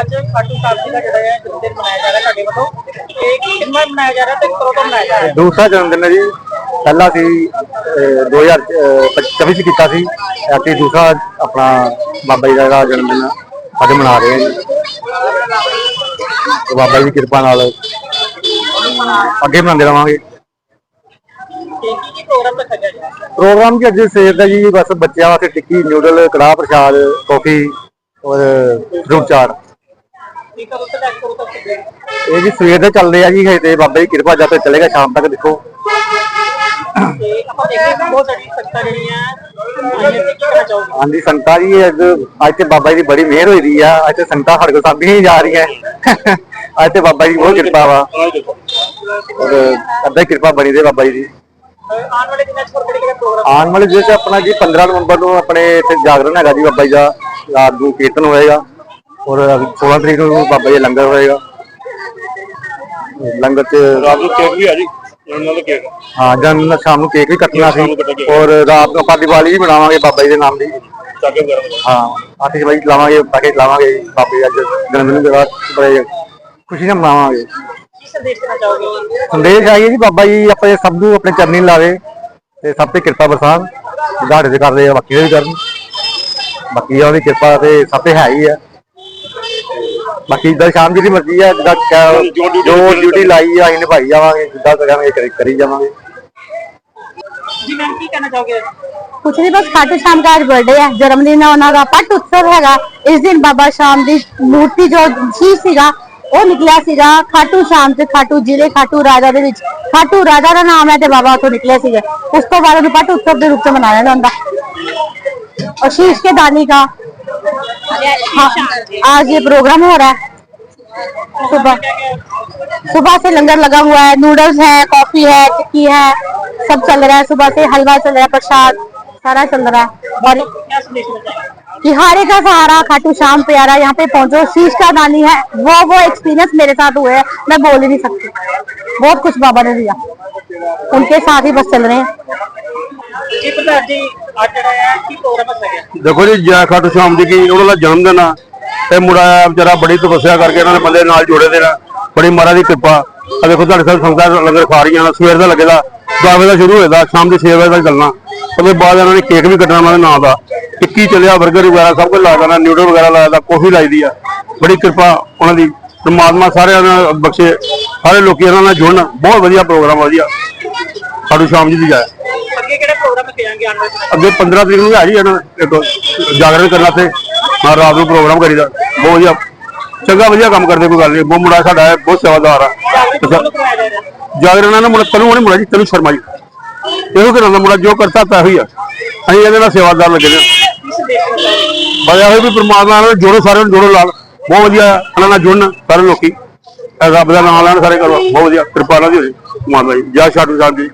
ਅੱਜ ਖਾਟੂ ਸਾਹਿਬ ਜੀ ਦਾ ਜਿਹੜਾ ਹੈ ਜਨਮ ਦਿਨ ਮਨਾਇਆ ਜਾ ਰਿਹਾ ਤੁਹਾਡੇ ਵੱਲੋਂ। ਇਹ ਕਿੰਨਾ ਮਨਾਇਆ ਜਾ ਰਿਹਾ ਤੇ ਕਦੋਂ ਤੋਂ ਮਨਾਇਆ ਜਾ ਰਿਹਾ? ਦੂਸਰਾ ਜਨਮ ਦਿਨ ਹੈ ਜੀ। ਪਹਿਲਾ ਸੀ ਅਹ, 2024 ਚ ਕੀਤਾ ਸੀ। ਐਤੀ ਦੂਸਰਾ ਆਪਣਾ ਬਾਬਾ ਜੀ ਦਾ ਜਨਮ ਦਿਨ ਅੱਜ ਮਨਾ ਰਹੇ ਹਾਂ ਜੀ। ਤੇ ਬਾਬਾ ਜੀ ਦੀ ਕਿਰਪਾ ਨਾਲ ਅੱਗੇ ਬਣਾਉਂਦੇ ਰਵਾਂਗੇ। ਤੇ ਕੀ ਕੀ ਪ੍ਰੋਗਰਾਮ ਜੀ? ਅੱਜ ਸਵੇਰ ਦਾ ਜੀ ਬਸ ਬੱਚਿਆਂ ਵਾਸਤੇ ਟਿੱਕੀ ਨਿਊਡਲ ਕੜਾਹ ਪ੍ਰਸ਼ਾਦ ਕਾਫੀ ਔਰ ਫਰੂਟ ਚਾਟ। ਕਦੋਂ ਤੱਕ ਚੱਲੇਗਾ? ਇਹ ਜੀ ਸਵੇਰ ਦੇ ਚੱਲਦੇ ਆ ਜੀ ਹਜੇ ਤੇ ਬਾਬਾ ਜੀ ਕਿਰਪਾ ਜਦ ਤੱਕ ਚੱਲੇਗਾ ਸ਼ਾਮ ਤੱਕ ਦੇਖੋ। ਤੇ ਆਪਾਂ ਦੇਖਦੇ ਹਾਂ ਬਹੁਤ ਸਾਰੀ ਸੰਗਤਾਂ ਜਿਹੜੀਆਂ ਆਈਆਂ ਨੇ ਕੀ ਕਹਿਣਾ ਚਾਹੋਗੇ? ਹਾਂਜੀ ਸੰਗਤਾਂ ਜੀ ਅੱਜ ਅੱਜ ਤੇ ਬਾਬਾ ਜੀ ਦੀ ਬੜੀ ਮਿਹਰ ਹੋਈ ਦੀ ਆ ਅੱਜ ਤੇ ਸੰਗਤਾਂ ਸਾਡੇ ਕੋਲ ਸਾਡੀਆਂ ਹੀ ਜਾ ਰਹੀਆਂ। ਅੱਜ ਤੇ ਬਾਬਾ ਜੀ ਦੀ ਬਹੁਤ ਕਿਰਪਾ ਵਾ। ਔਰ ਅੱਧਾ ਕਿਰਪਾ ਬਣੀ ਦੇ ਬਾਬਾ ਜੀ ਦੀ। ਅਹ ਆਉਣ ਵਾਲੇ ਦਿਨਾਂ 'ਚ ਹੋਰ ਕਿਹੜੇ ਕਿਹੜੇ ਪ੍ਰੋਗਰਾਮ ਆਉਣ ਵਾਲੇ 'ਚ ਆਪਣਾ ਜੀ 15 ਨਵੰਬਰ ਨੂੰ ਆਪਣੇ ਇੱਥੇ ਜਾਗਰਣ ਹੈਗਾ ਜੀ ਬਾਬਾ ਜੀ ਦਾ ਰਾਤ ਨੂੰ ਕੀਰਤਨ ਹੋਏਗਾ। ਔਰ 16 ਤਰੀਕ ਨੂੰ ਬਾਬਾ ਜੀ ਦਾ ਲੰਗਰ ਹੋਏਗਾ। ਲੰਗਰ 'ਚ ਰਾਤ ਨੂੰ ਕੇਕ ਵੀ ਆ ਜੀ ਉਹਨਾਂ ਦਾ ਕੇਕ। ਹਾਂ ਜਨ ਸ਼ਾਮ ਨੂੰ ਕੇਕ ਵੀ ਕੱਟਣਾ ਸੀ। ਔਰ ਰਾਤ ਨੂੰ ਆਪਾਂ ਦੀਵਾਲੀ ਵੀ ਮਨਾਵਾਂਗੇ ਬਾਬਾ ਜੀ ਦੇ ਨਾਮ ਦੀ। ਦਾ। ਹਾਂ ਆਤਿਸ਼ਬਾਜ਼ੀ ਲਾਵਾਂਗੇ ਪਟਾਕੇ ਲਾਵਾਂਗੇ ਬਾਬੇ ਅੱਜ ਜਨਮ ਦਿਨ ਦੇ ਬਾਅਦ ਬੜੇ ਖੁਸ਼ੀ ਨਾਲ ਮਨਾਵਾਂਗੇ। ਸੰਦੇਸ਼ ਆਈਏ ਜੀ ਬਾਬਾ ਜੀ ਆਪਣੇ ਸਭ ਨੂੰ ਆਪਣੇ ਚਰਨੀ ਲਾਵੇ ਤੇ ਸਭ ਤੇ ਕਿਰਪਾ ਬਰਸਾਨ ਸਾਡੇ ਤੇ ਕਰਦੇ ਆ ਬਾਕੀ ਦੇ ਵੀ ਕਰਨ। ਬਾਕੀ ਉਹਦੀ ਕਿਰਪਾ ਤੇ ਸਭ ਤੇ ਹੈ ਹੀ ਆ। ਬਾਕੀ ਜਿੱਦਾਂ ਸ਼ਾਮ ਜੀ ਦੀ ਮਰਜ਼ੀ ਆ ਜਿੱਦਾਂ ਕ- ਜੋ duty ਜੋ ਲੱਗੀ ਡਿਊਟੀ ਲਾਈ ਆ ਅਸੀਂ ਨਿਭਾਈ ਜਾਵਾਂਗੇ ਜਿੱਦਾਂ ਕਰਾਂਗੇ ਕਰੀ- ਕਰੀ ਜਾਵਾਂਗੇ ਜੀ ਮੈਮ ਕੀ ਕਹਿਣਾ ਚਾਹੋਗੇ ਕੁਛ ਨਹੀਂ ਬਸ ਖਾਟੂ ਸ਼ਾਮ ਦਾ ਅੱਜ ਬਰਥਡੇ ਹੈ ਜਨਮ ਦਿਨ ਹੈ ਉਹਨਾਂ ਦਾ ਪਟ ਉਤਸਵ ਹੈਗਾ ਇਸ ਦਿਨ ਬਾਬਾ ਸ਼ਾਮ ਦੀ ਮੂਰਤੀ ਜੋ ਸੀ ਸੀਗਾ ਉਹ ਨਿਕਲਿਆ ਸੀਗਾ ਖਾਟੂ ਸ਼ਾਮ ਤੇ ਖਾਟੂ ਜ਼ਿਲ੍ਹੇ ਖਾਟੂ ਰਾਜਾ ਦੇ ਵਿੱਚ ਖਾਟੂ ਰਾਜਾ ਦਾ ਨਾਮ ਹੈ ਤੇ ਬਾਬਾ ਉੱਥੋਂ ਨਿਕਲੇ ਸੀਗੇ ਉਸ ਤੋਂ ਬਾਅਦ ਉਹਨੂੰ ਪਟ ਉਤਸਵ ਦੇ ਰੂਪ ਚ ਮਨਾਇਆ ਜਾਂਦਾ और शीश के दानी का हाँ, आज ये प्रोग्राम हो रहा है। सुबह। सुबह से लंगर लगा हुआ है नूडल्स है कॉफ़ी है, टिक्की है, सब चल रहा है। सुबह से हलवा चल रहा है, प्रसाद, सारा चल रहा है। और कि का सहारा खाटू शाम प्यारा यहाँ पे पहुंचो। शीश का दानी है। वो वो एक्सपीरियंस मेरे साथ हुए है। मैं बोल ही नहीं सकती। बहुत कुछ बाबा ने दिया। उनके साथ ही बस चल रहे हैं। ਅੱਜ ਜਿਹੜਾ ਹੈ ਕੀ ਪ੍ਰੋਗਰਾਮ ਰੱਖਿਆ ਗਿਆ? ਦੇਖੋ ਜੀ, ਜੈ ਖਾਟੂ ਸ਼ਾਮ ਜੀ ਕੀ ਉਹਨਾਂ ਦਾ ਜਨਮ ਦਿਨ ਆ। ਇਹ ਮੁੰਡਾ ਵਿਚਾਰਾ ਬੜੀ ਤਪੱਸਿਆ ਕਰਕੇ ਇਹਨਾਂ ਨੇ ਬੰਦੇ ਨਾਲ ਜੋੜੇ ਦੇ ਨਾਲ ਬੜੀ ਮਹਾਰਾਜ ਦੀ ਕਿਰਪਾ। ਆ ਦੇਖੋ, ਤੁਹਾਡੇ ਸਾਹ ਸੰਗਤਾਂ ਲੰਗਰ ਖਾ ਰਹੀਆਂ ਨੇ, ਸਵੇਰ ਦਾ ਲੱਗੇਦਾ। 10 ਵਜੇ ਦਾ ਸ਼ੁਰੂ ਹੋਏਦਾ ਸ਼ਾਮ ਦੇ 6 ਵਜੇ ਤੱਕ ਚੱਲਣਾ। ਉਹਦੇ ਬਾਅਦ ਇਹਨਾਂ ਨੇ ਕੇਕ ਵੀ ਕੱਟਣਾ ਉਹਨਾਂ ਦੇ ਨਾਂ ਦਾ। ਟਿੱਕੀ ਚੱਲਿਆ 버ਗਰ ਵਗੈਰਾ ਸਭ ਕੁਝ ਲਾ ਦੇਣਾ, ਨਿਊਡਲ ਵਗੈਰਾ ਲਾਇਆ ਦਾ ਕਾਫੀ ਲਾਈ ਦੀ ਆ। ਬੜੀ ਕਿਰਪਾ ਉਹਨਾਂ ਦੀ। ਪਰਮਾਤਮਾ ਸਾਰਿਆਂ ਨੂੰ ਬਖਸ਼ੇ, ਸਾਰੇ ਲੋਕੀ ਇਹਨਾਂ ਨਾਲ ਜੁੜਨ। ਬਹੁਤ ਵਧੀਆ ਪ੍ਰੋਗਰਾਮ ਵਧੀਆ। ਸਾਡੂ ਸ਼ਾਮ ਜੀ ਦੀ ਜੈ ਅੱਗੇ ਕਿਹੜੇ ਪ੍ਰੋਗਰਾਮ ਰੱਖੇ ਜਾਣਗੇ ਆਉਣ ਵਾਲੇ ਦਿਨਾਂ 'ਚ ਅੱਗੇ 15 ਤਰੀਕ ਨੂੰ ਹੈ ਜੀ ਨੇ ਇੱਕ ਜਾਗਰਣ ਕਰਨਾ ਤੇ ਹਾਂ ਰਾਤ ਨੂੰ ਪ੍ਰੋਗਰਾਮ ਕਰੀਦਾ। ਬਹੁਤ ਵਧੀਆ। ਚੰਗਾ ਵਧੀਆ ਕੰਮ ਕਰਦੇ ਕੋਈ ਗੱਲ ਨਹੀਂ ਬਹੁਤ ਮੁੰਡਾ ਸਾਡਾ ਹੈ ਬਹੁਤ ਸੇਵਾਦਾਰ ਆ। ਜਾਗਰਣ ਇਹਨਾਂ ਮੁੰਡਾ ਤੈਨੂੰ ਉਹਨੇ ਮੁੰਡਾ ਜੀ ਤੈਨੂੰ ਸ਼ਰਮਾ ਜੀ। ਇਹੋ ਕਿ ਦਾ ਮੁੰਡਾ ਜੋ ਕਰਤਾ ਤਾਂ ਹੀ ਆ। ਅਸੀਂ ਇਹਦੇ ਨਾਲ ਸੇਵਾਦਾਰ ਲੱਗੇ ਨੇ। ਕੀ ਸੰਦੇਸ਼ ਦੇਣਾ ਚਾਹੋਗੇ ਬੜਾ ਹੋਇਆ ਵੀ ਪ੍ਰਮਾਤਮਾ ਨਾਲ ਜੋੜੋ ਸਾਰਿਆਂ ਨੂੰ ਜੋੜੋ ਲਾਲ। ਬਹੁਤ ਵਧੀਆ ਇਹਨਾਂ ਨਾਲ ਜੁੜਨ ਸਾਰੇ ਲੋਕੀ। ਰੱਬ ਦਾ ਨਾਮ ਲੈਣ ਸਾਰੇ ਕਰੋ। ਬਹੁਤ ਵਧੀਆ। ਕਿਰਪਾ ਨਾਲ ਦੀ ਹੋਈ ਮਾਤਾ ਜੀ। ਜੈ ਸ਼ਾਟੂ ਸਾਹਿਬ ਜੀ।